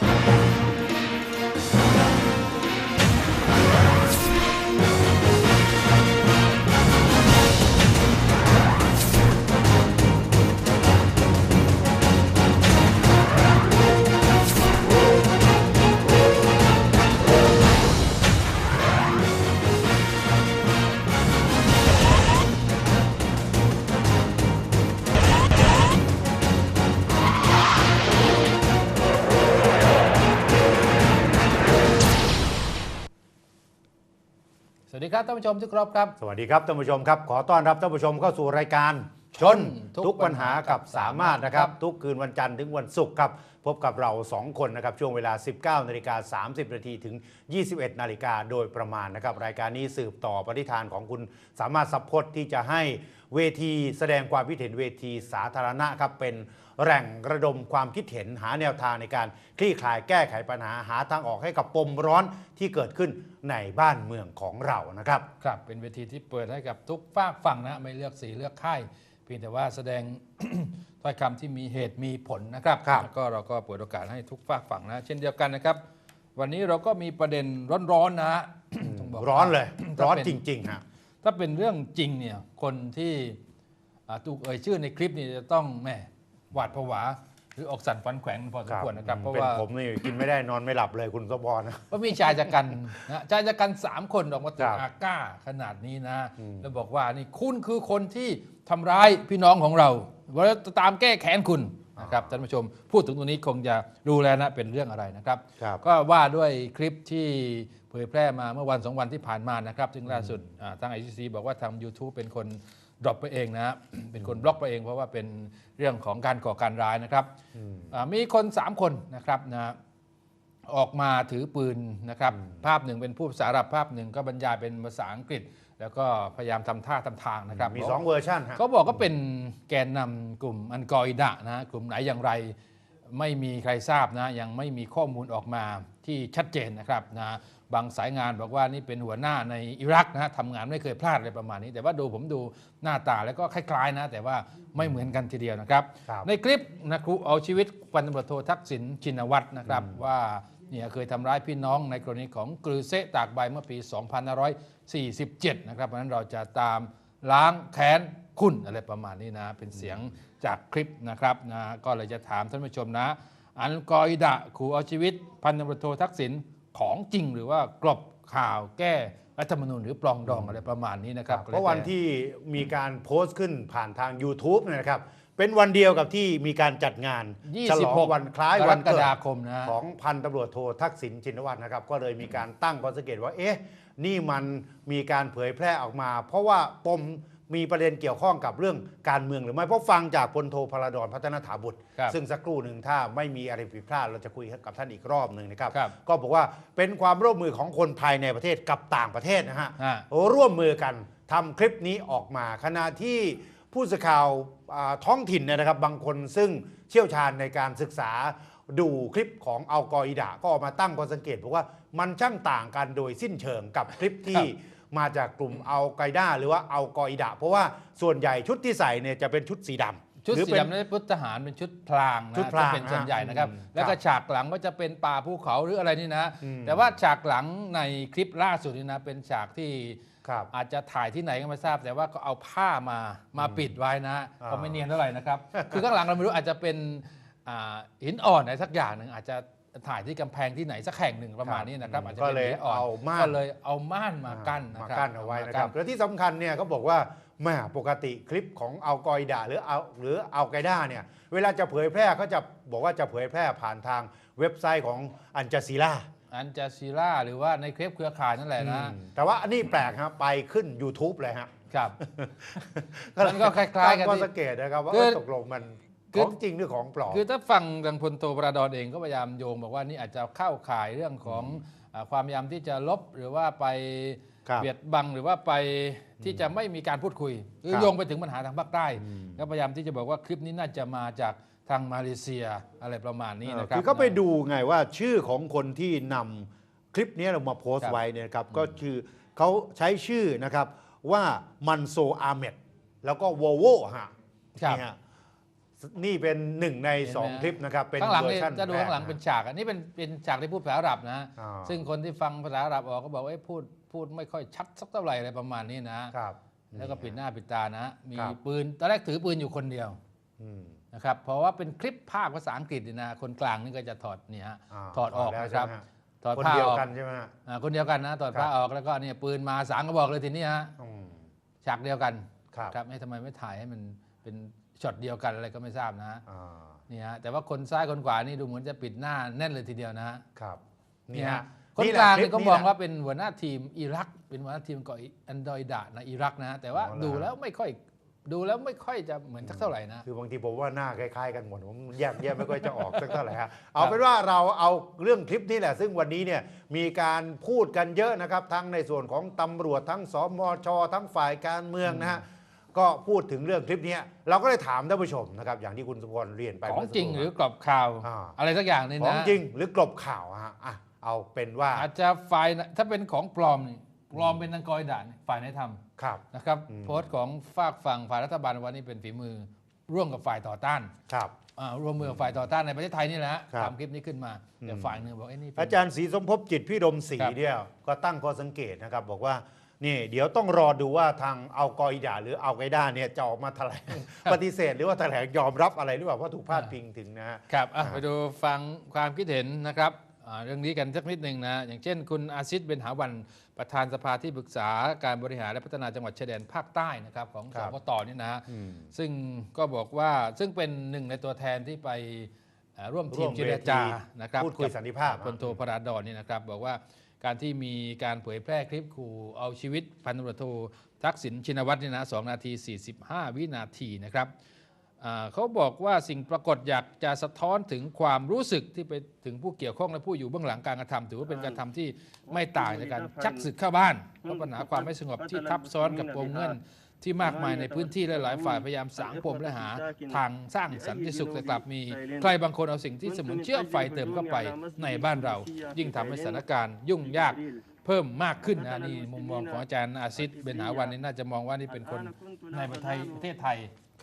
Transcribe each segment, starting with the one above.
ส ดีครับท่านผู้ชมที่เคารพครับ สวัสดีครับท่านผู้ชมครับ ขอต้อนรับท่านผู้ชมเข้าสู่รายการ ชนทุกทุกปัญหากับสามารถนะครับครับ ทุกคืนวันจันทร์ถึงวันศุกร์ครับ พบกับเรา 2 คนนะครับ ช่วงเวลา 19นาฬิกา30นาทีถึง 21นาฬิกาโดยประมาณนะครับ รายการนี้สืบต่อปฏิธานของคุณสามารถสัพพจน์ที่จะให้ เวทีแสดงความคิดเห็นเวทีสาธารณะครับเป็นแหล่งระดมความคิดเห็นหาแนวทางในการคลี่คลายแก้ไขปัญหาหาทางออกให้กับปมร้อนที่เกิดขึ้นในบ้านเมืองของเรานะครับ ครับเป็นเวทีที่เปิดให้กับทุกฝากฝั่งนะไม่เลือกสีเลือกค่ายเพียงแต่ว่าแสดง ถ้อยคำที่มีเหตุมีผลนะครับครับ แล้วก็เราก็เปิดโอกาสให้ทุกฝากฝั่งนะ เช่นเดียวกันนะครับ วันนี้เราก็มีประเด็นร้อนๆนะฮะ ต้องบกว่า ร้อนเลยถ้าร้อนเป็นจริงๆฮะ ถ้าเป็นเรื่องจริงเนี่ยคนที่อ่าถูกเอ่ยชื่อในคลิปนี่จะต้องแหม่หวาดผวาหรืออกสั่นขวัญแขวงพอสมควรนะครับเพราะเป็นว่าผมนี่กินไม่ได้นอนไม่หลับเลยคุณสมพรนะก็มีชายจักรันนะชายจักรันสามคนออกมาติคดรับอาก้าขนาดนี้นะอืมแล้วบอกว่านี่คุณคือคนที่ทำร้ายพี่น้องของเราเราจะตามแก้แค้นคุณนะครับท่านผู้ชมพูดถึงตรงนี้คงจะรู้แล้วนะเป็นเรื่องอะไรนะครับครับก็ว่าด้วยคลิปที่เผ ยแพร่มาเมื่อวันสองวันที่ผ่านมานะครับซึ่งล่าสุดอ่าทางไอซีบอกว่าทาง YouTube เป็นคนดรอปไปเองนะฮะเป็นคนบล็อกไปเองเพราะว่าเป็นเรื่องของการก่อการร้ายนะครับอ่ามีคน 3 คนนะครับนะออกมาถือปืนนะครับ ภาพหนึ่งเป็นผู้ภาษาอาหรับภาพหนึ่งก็บรรยายเป็นภาษาอังกฤษ แล้วก็พยายามทำท่าทำทางนะครับ มีสองเวอร์ชันฮะเขาบอกก็เป็นแกนนำกลุ่มอันกออิดะนะกลุ่มไหนอย่างไร ไม่มีใครทราบนะยังไม่มีข้อมูลออกมาที่ชัดเจนนะครับนะบางสายงานบอกว่านี่เป็นหัวหน้าในอิรักนะฮะทำงานไม่เคยพลาดอะไรประมาณนี้ แต่ว่าดูผมดูหน้าตาแล้วก็คล้ายๆนะ แต่ว่าไม่เหมือนกันทีเดียวนะครับครับในคลิปนะครูเอาชีวิตพันตำรวจโททักษิณชินวัตรนะครับว่าเนี่ยเคยทำร้ายพี่น้องในกรณีของกรือเซะตากใบเมื่อปี 2547 นะครับเพราะฉะนั้นเราจะตามล้างแค้นคุณอะไรประมาณนี้นะ เป็นเสียง จากคลิปนะครับนะก็เลยจะถามท่านผู้ชมนะ อันกออิดะขู่เอาชีวิต พันตำรวจโททักษิณของจริงหรือว่ากลบข่าวแก้รัฐธรรมนูญหรือปลองดองอะไรประมาณนี้นะครับเพราะวันที่มีการโพสต์ขึ้นผ่านทาง YouTube เนยนะครับเป็นวันเดียวกับที่มีการจัดงานฉลอง26วันคล้ายกวัรนกเกิดฎาคมนะของพันตำรวจโททักษิณชินวัตรนะครับ ก็เลยมีการตั้งข้อสังเกตว่าเอ๊ะนี่มันมีการเผยแพร่ออกมา เพราะว่าปม มีประเด็นเกี่ยวข้องกับเรื่องการเมืองหรือไม่ เพราะฟังจากพลโทพลดรพัฒนถาบุตรครับซึ่งสักครู่หนึ่งถ้าไม่มีอะไรผิดพลาดเราจะคุยกับท่านอีกรอบหนึ่งนะครับครับก็บอกว่าเป็นความร่วมมือของคนภายในประเทศกับต่างประเทศนะฮะฮะร่วมมือกันทำคลิปนี้ออกมา ขณะที่ผู้สื่อข่าวอ่าท้องถิ่นเนี่ยนะครับบางคนซึ่งเชี่ยวชาญในการศึกษาดูคลิปของอัลกออิดะก็ออกมาตั้งข้อสังเกตบอกว่ามันช่างต่างกันโดยสิ้นเชิงกับคลิปที่ มาจากกลุ่มอัลไกด้าหรือว่าอัลกออิดะ เพราะว่าส่วนใหญ่ชุดที่ใส่เนี่ยจะเป็นชุดสีดำชุดหรือสีเป็นดำนั้นพุทธทหารเป็นชุดพลางนะชุดพลางจะเป็นส่วนใหญ่นะครับอืมแล้วก็ครับฉากหลังก็จะเป็นป่าภูเขาหรืออะไรนี่นะอืมแต่ว่าฉากหลังในคลิปล่าสุดนี่นะเป็นฉากที่ครับอาจจะถ่ายที่ไหนก็ไม่ทราบ แต่ว่าก็เอาผ้ามามาปิดไว้นะอ่าก็ไม่เนียนเท่าไหร่นะครับ คือข้างหลังเราไม่รู้อาจจะเป็นอ่าหินอ่อนอะไรสักอย่างหนึ่งอาจจะ ถ่ายที่กำแพงที่ไหนสักแห่งหนึ่งประมาณนี้นะครับอาจจะก็เป็นเลยหินอ่อนเอาม่านก็เลยเอาม่านมากั้นนะมาครับกั้นเอาไว้นะครับมและที่สำคัญเนี่ยเขาบอกว่าแหม่ปกติคลิปของอัลกออิดะหรือเอาหรืออัลไกด้าเนี่ยเวลาจะเผยแพร่เขาจะบอกว่าจะเผยแพร่ผ่านทางเว็บไซต์ของอันจาซีราอันจาซีร่าหรือว่าในคลิปเครือข่ายนั่นแหละนะแต่ว่าอันนี้แปลกครับไปขึ้น YouTube เลยฮะครับมันก็คล้ายๆกันตั้งข้อที่สังเกตนะครับว่าคือเออตกลงมันคื ขอองจริงหรือของปลอม คือถ้าฟังทางพลโทปราดอนเองก็พยายามโยงบอกว่านี่อาจจะเข้าข่ายเรื่องของอาความพยายามที่จะลบหรือว่าไปครับเบียดบังหรือว่าไปที่จะไม่มีการพูดคุยคือครับโยงไปถึงปัญหาทางภาคใต้ก็พยายามที่จะบอกว่าคลิปนี้น่าจะมาจากทางมาเลเซียอะไรประมาณนี้นะครับคือก็ไปดูไงว่าชื่อของคนที่นำคลิปนี้เรามาโพสครัต์บไว้เนี่ยนะครับก็คือเขาใช้ชื่อนะครับว่ามันโซอาเมดแล้วก็วอลโวฮะครับนี่ฮะ นี่เป็นหนึ่งในเห็นไหมสองคลิปนะครับ เป็นข้างหลังเวอนี่ร์ชันจะดูแรก ข้างหลังนะเป็นฉากอันนี้เป็นเป็นฉากที่พูดภาษาอาหรับนะอ่าซึ่งคนที่ฟังภาษาอาหรับออกก็บอกว่าเอ้ยพูดพูดไม่ค่อยชัดสักเท่าไหร่อะไรประมาณนี้นะ ครับ แล้วก็ปิดหน้าปิดตานะ มีครับ ปืนตอนแรกถือปืนอยู่คนเดียวอืม นะครับเพราะว่าเป็นคลิปภาคภาษาอังกฤษนี่นะคนกลางนี่ก็จะถอดเนี่ยฮะาถอดออกแล้วนะครับใช่ไหมฮถอดคนผ้าเดียวออกกันใช่ไหมฮะ อ่าคนเดียวกันนะถอดผ้าครับออกแล้วก็เนี่ยปืนมาสามกระบอกเลยทีนี้ฮะอืมฉากเดียวกันครับ ครับให้ทำไมไม่ถ่ายให้มันเป็น ช็อตเดียวกันอะไรก็ไม่ทราบนะฮะอ่านี่ฮะแต่ว่าคนซ้ายคนขวานี่ดูเหมือนจะปิดหน้าแน่นเลยทีเดียวนะฮะครับ นี่นี่ฮะฮะคนแหกลางคนี่ก็แหมองละว่าเป็นหัวหน้าทีมอิรัก เป็นหัวหน้าทีมก่ออันดอยดะนะอิรักนะ แต่ว่าอ๋อเหรอดูแล้วไม่ค่อยดูแล้วไม่ค่อยจะเหมือนสักเท่าไหร่นะ คือบางทีผมว่าหน้าคล้ายๆกันหมดผมแยกแยะไม่ค่อยจะออกสักเท่าไหร่ฮะเอาเป็นว่าเราเอาเรื่องคลิปนี้แหละ ซึ่งวันนี้เนี่ยมีการพูดกันเยอะนะครับทั้งในส่วนของตำรวจทั้งสมชทั้งฝ่ายการเมืองนะฮะ ก็พูดถึงเรื่องคลิปนี้เราก็เลยถามท่านผู้ชมนะครับอย่างที่คุณสุพลเรียนไปของเมื่สักจริงคหรือกรอบข่าวอ่าอะไรสักอย่างนี่ของนะจริงหรือกลบข่าวฮะอะเอาเป็นว่าอาจจะฝ่ายถ้าเป็นของปลอมนี่ปลอมเป็นนังกอยด่านฝ่ายไหนทำครับนะครับอืมโพสต์ของฝากฝั่งฝ่ายรัฐบาลวันนี้เป็นฝีมือร่วมกับฝ่ายต่อต้านครับอ่าร่วมมือกับฝ่ายต่อต้านในประเทศไทยนี่แหละฮะครับทำคลิปนี้ขึ้นมาแต่อืมฝ่ายหนึ่งบอกไอ้นี่เป็นอาจารย์ศรีสมภพจิตพี่ดมศรีครับเนี่ยก็ตั้งข้อสังเกตนะครับบอกว่า นี่เดี๋ยวต้องรอดูว่าทางเอากออิดาหรือเอาไกด้าเนี่ยจะออกมาแถลงปฏิเสธ หรือว่าแถลงยอมรับอะไรหรือเปล่าเพราะถูกพาดพิงถึงนะฮะครับอะอ่าไปดูฟังความคิดเห็นนะครับอ่าเรื่องนี้กันสักนิดหนึ่งนะ อย่างเช่น คุณอาซิดเบนหาวันประธานสภาที่ปรึกษาการบริหารและพัฒนาจังหวัดชายแดนภาคใต้นะครับของคสรับปตนี่นะฮะอืมซึ่งก็บอกว่าซึ่งเป็นหนึ่งในตัวแทนที่ไปอ่าร่วมทีร่มวมเจรจาเวทีนะครับพูดคุยสันติภาพกับพลโทพระราดอนนี่นะครับ บอกว่า การที่มีการเผยแพร่คลิปขู่เอาชีวิตพันตำรวจโททักษิณชินวัตรนี่ยนะสองนาที 45 วินาทีนะครับเขาบอกว่าสิ่งปรากฏอยากจะสะท้อนถึงความรู้สึกที่ไปถึงผู้เกี่ยวข้องและผู้อยู่เบื้องหลังการกระทำถือว่าเป็นการทำที่ไม่ต่างจากการชักศึกเข้าบ้านเพราะปัญหาความไม่สงบที่ทับซ้อนกับปมเงื่อน ที่มากมายในพื้นที่และหลายฝ่ายพยายามสางปมและหา ทางสร้างสันติสุขแต่กลับมี ใครบางคนเอาสิ่งที่สมุนเชื้อไฟเติมเข้าไปในบ้านเรา ยิ่งทำให้สถานการณ์ยุ่งยากเพิ่มมากขึ้นนะนี่มุมมองของอาจารย์อาซิดเบนหาวันนี่น่าจะมองว่านี่เป็นคนในประเทศไทย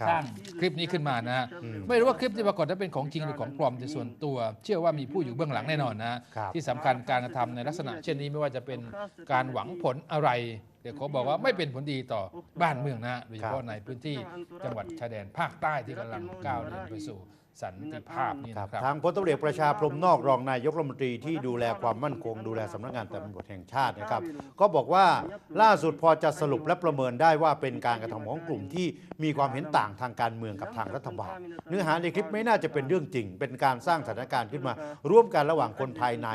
สร้างคลิปนี้ขึ้นมานะฮะอืมไม่รู้ว่าคลิปที่ปรากฏนั้นเป็นของจริงหรือของปลอมแต่ส่วนตัว เชื่อว่ามีผู้อยู่เบื้องหลังแน่นอนนะฮะครับที่สำคัญการกระทำในลักษณะ เช่นนี้ไม่ว่าจะเป็นการหวังผลอะไรเดี๋ยวเขาบอกว่าไม่เป็นผลดีต่อบ้านเมืองนะฮะโดยเฉพาะในพื้นที่จังหวัดชายแดนภาคใต้ที่กำลังก้าวเดินไปสู่ สันติภาพนี่ครับนะครับ ทางพลตำรวจเอกประชาพรหมนอกรองนายกรัฐมนตรีที่ดูแลความมั่นคง ดูแลสำนักงานตำรวจแห่งชาตินะครับ ก็บอกว่าล่าสุดพอจะสรุปและประเมินได้ว่าเป็นการกระทำของกลุ่มที่มีความเห็นต่างทางการเมืองกับทางรัฐบาล เนื้อหาในคลิปไม่น่าจะเป็นเรื่องจริง เป็นการสร้างสถานการณ์ขึ้นมา ร่วมกันระหว่างคนภายใน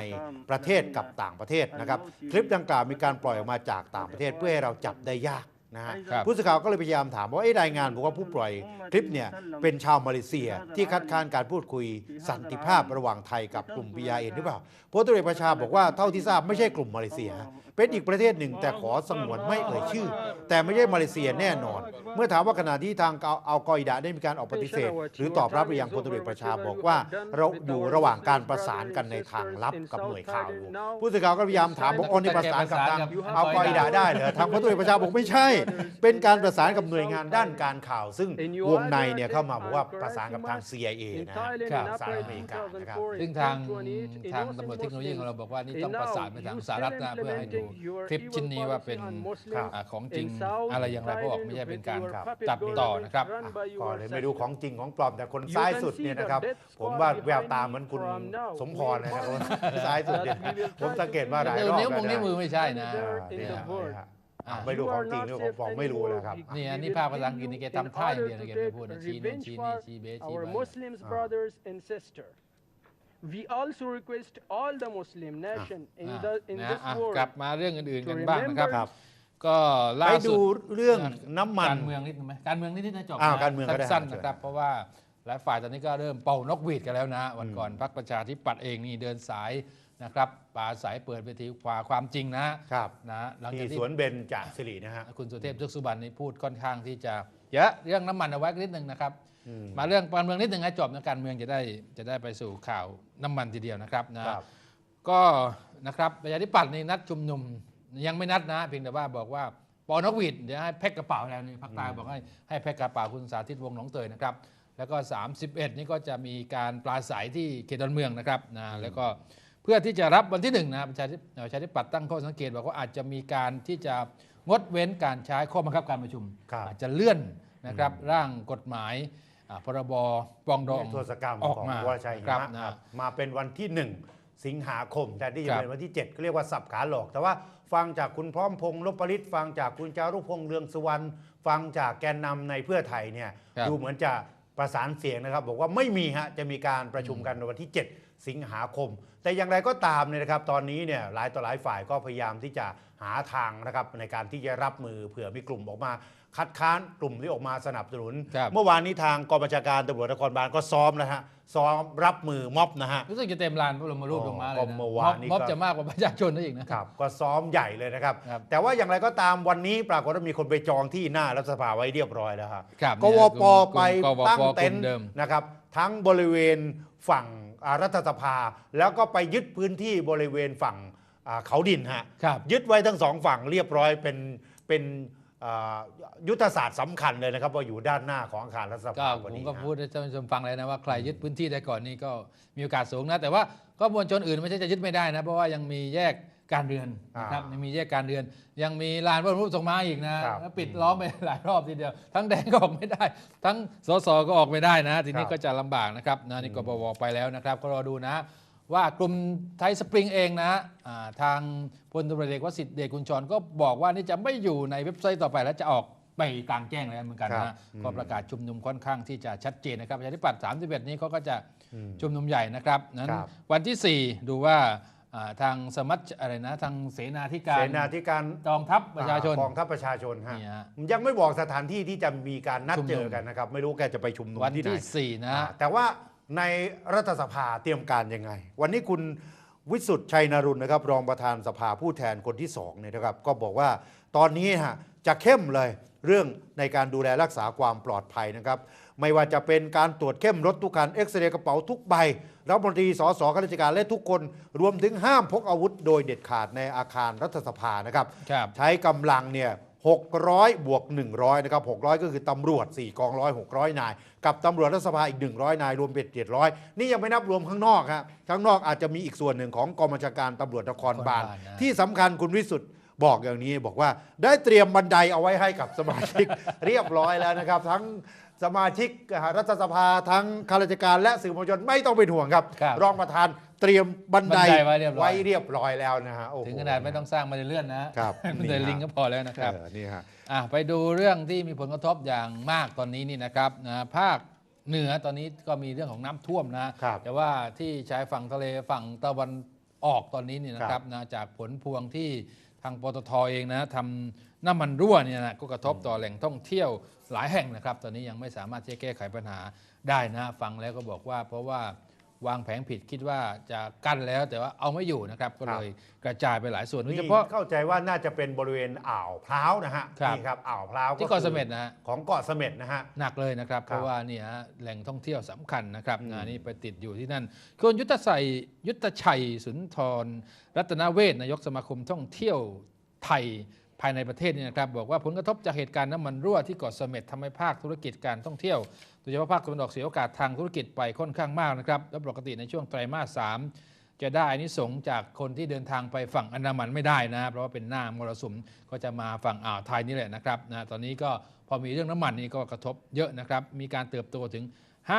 ประเทศกับต่างประเทศนะครับ คลิปดังกล่าวมีการปล่อยออกมาจากต่างประเทศเพื่อให้เราจับได้ยาก นะฮะครับ ผู้สื่อข่าวก็เลยพยายามถามว่าเอ้รายงานบอกว่าผู้ปล่อยคลิปเนี่ยเป็นชาวมาเลเซียที่คัดค้านการพูดคุยสันติภาพระหว่างไทยกับกลุ่ม BRN หรือเปล่าพลตำรวจเอกประชาบอกว่าเท่าที่ทราบไม่ใช่กลุ่มมาเลเซีย เป็นอีกประเทศหนึ่ง แต่ขอสงวนไม่เอ่ยชื่อ แต่ไม่ใช่มาเลเซียแน่นอน เมื่อถามว่าขณะที่ทางเอากออิดะได้มีการออกปฏิเสธ หรือตอบรับหรือยังพลตรวจเอกประชาบอกว่า เราอยู่ระหว่างการประสานกันในทางลับกับหน่วยข่าวอยู่ผู้สื่อข่าวก็พยายามถามบอกอ๋อนี่ประสานกับทางเอากออิดะได้เหรอทางพลตรวจเอกประชาบอกไม่ใช่ เป็นการประสานกับหน่วยงานด้านการข่าว ซึ่งวงในเนี่ยเข้ามาบอกว่าประสานกับทาง CIA นะฮะครับสหรัฐอเมริกานะครับซึ่งทางทางตำรวจเทคโนโลยีของเราบอกว่านี่ต้องประสานไปทางสหรัฐนะเพื่อให้ดูคลิปชิ้นนี้ว่าเป็นครับอ่าของจริงอะไรอย่างไรเพราะบอกไม่ใช่เป็นการครับตัดต่อนะครับก็เลยไม่รู้ของจริงของปลอมแต่คนซ้ายสุดเนี่ยนะครับ ผมว่าแววตาเหมือนคุณสมพรเลยนะครับซ้ายสุดเนี่ยผมสังเกตมาหลายรอบนิ้วแล้วมงนิ้วมือไม่ใช่นะอ่าเนี่ยเนี่ยฮะอะไม่รู้ของจริงหรือของปลอมไม่รู้นะครับนี่อันนี่ภาพภาษาอังกฤษนี่แกทำท่าอย่างเดียวนะแกไม่พูดนะชี้นู่นชี้นี่ชี้เบสชี้ our ไป We also request all the Muslim nation in อะ the in นะ this อะ world กลับมาเรื่องอื่นๆ to กันบ้างนะครับ remember ครับ ก็ล่าไปสุดูด เรื่องน้ำมัน การเมืองนิดนึงไหมการเมืองนิดๆนะจบอ้าวนะการเมืองก็ได้สั้นๆเชิญนะครับ เพราะว่าหลายฝ่ายตอนนี้ก็เริ่มเป่านกหวีดกันแล้วนะ วันก่อนพรรคประชาธิปัตย์เองนี่เดินสายนะครับปราสายเปิดเวทีขวาความจริงนะครับ นะหลังที่จากที่สวนเบญจสิรินะฮะ คุณสุเทพเทือกสุบรรณนี่พูดค่อนข้างที่จะเยอะเรื่องน้ำมันเอาไว้นิดนึงนะครับอื มมาเรื่องการเมืองนิดนึงให้จบนะการเมืองจะได้จะได้ไปสู่ข่าวน้ำมันทีเดียวนะครับนะครับก็นะครับประชาธิปัตย์นี่นัดชุมนุมยังไม่นัดนะเพียงแต่ว่าบอกว่าปอนกหวีดเดี๋ยวให้แพ็คกระเป๋าแล้วนี่ภาคใต้บอกให้ให้แพ็คกระเป๋าคุณสาธิตวงศ์หนองเตยนะครับ แล้วก็ 31 นี่ก็จะมีการปราศัยที่เขตดอนเมืองนะครับนะแล้วก็เพื่อที่จะรับวันที่หนึ่งนะประชาธิประชาธิปัตย์ตั้งข้อสังเกตบอกว่าอาจจะมีการที่จะงดเว้นการใช้ข้อบังคับการประชุมครับอาจจะเลื่อนนะครับร่างกฎหมายอ่า พรบปรองดองโทษกรรมออกของมา วรชัยหิครับมะนะครับมาเป็นวันที่ 1 สิงหาคม แต่ที่จะครับเป็นวันที่ 7 ก็เรียกว่าสับขาหลอก แต่ว่าฟังจากคุณพร้อมพงษ์ลบปริศฟังจากคุณจารุพงษ์เรืองสุวรรณฟังจากแกนนำในเพื่อไทยเนี่ยครับ ดูเหมือนจะประสานเสียงนะครับ บอกว่าไม่มีฮะจะมีการประชุมกันในวันที่ 7 สิงหาคม แต่อย่างไรก็ตามเนี่ยนะครับตอนนี้เนี่ยหลายต่อหลายฝ่ายก็พยายามที่จะหาทางนะครับในการที่จะรับมือเผื่อมีกลุ่มออกมา คัดค้านกลุ่มที่ออกมาสนับสนุนครับเมื่อวานนี้ทางกองบัญชาการตำรวจนครบาลก็ซ้อมนะฮะซ้อมรับมือม็อบนะฮะรู้สึกจะเต็มลานพระบรมรูปอ๋อลงมาเลยก็นะเมื่อวานนี้ม็อบก็จะมากกว่าประชาชนได้อีกนะครับก็ซ้อมใหญ่เลยนะครับครับ แต่ว่าอย่างไรก็ตามวันนี้ปรากฏว่ามีคนไปจองที่หน้ารัฐสภาไว้เรียบร้อยแล้วครับครับกวเนี่ยปกลุ่มไปกลุ่มกวปตั้งกลุ่มเต็นท์เดิมนะครับ ทั้งบริเวณฝั่งอ่ารัฐสภา แล้วก็ไปยึดพื้นที่บริเวณฝั่งอ่าเขาดินฮะครับยึดไว้ทั้งสองฝั่งเรียบร้อยเป็นเป็นอ่า ยุทธศาสตร์สำคัญเลยนะครับว่าอยู่ด้านหน้าของอาคารรัฐสก็ภาผวันมนี้ก็นะพูดให้ท่านผู้ชมฟังเลยนะว่าใครยึดพื้นที่ได้ก่อนนี่ก็มีโอกาสสูงนะ แต่ว่าก็มวลชนอื่นไม่ใช่จะยึดไม่ได้นะ เพราะว่ายังมีแยกการเรือนนะครับยังมีแยกการเรือน ยังมีลานพระบรมรูปทรงม้าอีกนะครับแล้วปิดล้อมไปหลายรอบทีเดียว ทั้งแดงก็ออกไม่ได้ ทั้งสสก็ออกไม่ได้นะ ทีนี้ครับก็จะลำบากนะครับนะนี่กปวไปแล้วนะครับ ก็รอดูนะ ว่ากลุ่มไทยสปริงเองนะอ่าทางพลตำรวจเอกวสิทธิ์เดชกุญชรก็บอกว่านี่จะไม่อยู่ในเว็บไซต์ต่อไปแล้วจะออกไปกลางแจ้งแล้วเหมือนกันครันะบอืมก็ประกาศชุมนุมค่อนข้างที่จะชัดเจนนะครับประชาธิปัตย์31 นี้เขาก็จะอืมชุมนุมใหญ่นะครับนั้นครับวันที่ 4 ดูว่าอ่าทางสมัชอะไรนะทางเสนาธิการเสนาธิการกองทัพประชาชนกองทัพประชาชนฮะนี่ฮะยังไม่บอกสถานที่ที่จะมีการนัดชุมนุมเจอกันนะครับ ไม่รู้แกจะไปชุมนุมวันที่ไหนที่4นะอ่าแต่ว่า ในรัฐสภาเตรียมการยังไง วันนี้คุณวิสุทธ์ชัยนรุณนะครับรองประธานสภาผู้แทนคนที่สองเนี่ยนะครับก็บอกว่าตอนนี้ฮะจะเข้มเลยเรื่องในการดูแลรักษาความปลอดภัยนะครับ ไม่ว่าจะเป็นการตรวจเข้มรถทุกคันเอ็กซเรย์กระเป๋าทุกใบรัฐมนตรีสสข้าราชการและทุกคนรวมถึงห้ามพกอาวุธโดยเด็ดขาดในอาคารรัฐสภานะครับครับใช้กำลังเนี่ย 600 บวก 100 นะครับ 600 ก็คือตำรวจ 4 กองร้อย 600 นาย กับตำรวจรัฐสภาอีก 100 นาย รวมเป็น 700 นี่ยังไม่นับรวมข้างนอกฮะข้างนอกอาจจะมีอีกส่วนหนึ่งของกองบัญชาการตำรวจนครบาลนครบาลนะที่สำคัญคุณวิสุทธ์บอกอย่างนี้บอกว่าได้เตรียมบันไดเอาไว้ให้กับสมาชิก เรียบร้อยแล้วนะครับ ทั้ง สมาชิกรัฐสภาทั้งข้าราชการและสื่อมวลชนไม่ต้องเป็นห่วงครับ ครับรองประธานเตรียมบันไดบันไดไว้เรียบร้อยไว้เรียบร้อยแล้วนะฮะโอ้โห ถึงขนาดไม่ต้องสร้างมาเลื่อนนะครับมันเดินนี่ฮะ ลิงก็พอแล้วนะครับ เออนี่ฮะ อะไปดูเรื่องที่มีผลกระทบอย่างมากตอนนี้นี่นะครับนะภาคเหนือตอนนี้ก็มีเรื่องของน้ำท่วมนะครับแต่ว่าที่ชายฝั่งทะเลฝั่งตะวันออกตอนนี้นี่นะคครัรับบนะจากผลพวงที่ทางปตทเองนะทำ น้ำมันรั่วเนี่ยนะก็กระทบต่อแหล่งท่องเที่ยวหลายแห่งนะครับ ตอนนี้ยังไม่สามารถที่จะแก้ไขปัญหาได้นะฟังแล้วก็บอกว่า เพราะว่าวางแผงผิดคิดว่าจะกั้นแล้วแต่ว่าเอาไม่อยู่นะครับ ก็เลยกระจายไปหลายส่วนโดยนี่เฉพาะ เข้าใจว่าน่าจะเป็นบริเวณอ่าวพร้าวนะฮะครับนี่ครับอ่าวพร้าวที่เกาะเสม็ดนะฮะ ของเกาะเสม็ดนะฮะ หนักเลยนะครับครับเพราะว่าเนี่ยฮะแหล่งท่องเที่ยวสำคัญนะครับอืม นะนี่ไปติดอยู่ที่นั่นคุณยุทธชัยยุทธชัยสุนทร รัตนเวชนายกสมาคมท่องเที่ยวไทย ภายในประเทศนี่นะครับบอกว่าผลกระทบจากเหตุการณ์น้ำมันรั่วที่เกาะเสม็ดทำให้ภาคธุรกิจการท่องเที่ยวโดยเฉพาะภาคตะวันออกเสียโอกาสทางธุรกิจไปค่อนข้างมากนะครับและปกติในช่วงไตรมาสสามจะได้อานิสงส์จากคนที่เดินทางไปฝั่งอันดามันไม่ได้นะเพราะว่าเป็นหน้ามรสุมก็จะมาฝั่งอ่าวไทยนี่แหละนะครับนะตอนนี้ก็พอมีเรื่องน้ำมันนี่ก็กระทบเยอะนะครับมีการเติบโตถึง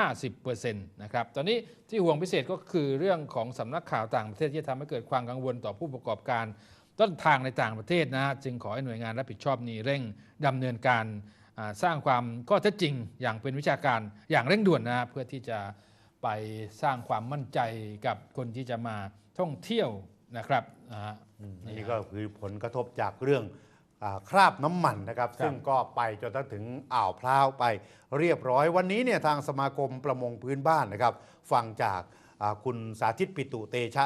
50%นะครับตอนนี้ที่ห่วงพิเศษก็คือเรื่องของสำนักข่าวต่างประเทศที่ทำให้เกิดความกังวลต่อผู้ประกอบการ ต้นทางในต่างประเทศนะจึงขอให้หน่วยงานรับผิดชอบนี้เร่งดำเนินการอ่าสร้างความข้อเท็จจริงอย่างเป็นวิชาการอย่างเร่งด่วนนะเพื่อที่จะไปสร้างความมั่นใจกับคนที่จะมาท่องเที่ยวนะครับนะฮะนี่ก็คือผลกระทบจากเรื่องอาคราบน้ำมันนะครับครับ ซึ่งก็ไปจนถึงอ่าวพร้าวไปเรียบร้อยวันนี้เนี่ยทางสมาคมประมงพื้นบ้านนะครับ ฟังจากอ่าคุณสาธิตปิตุเตชะ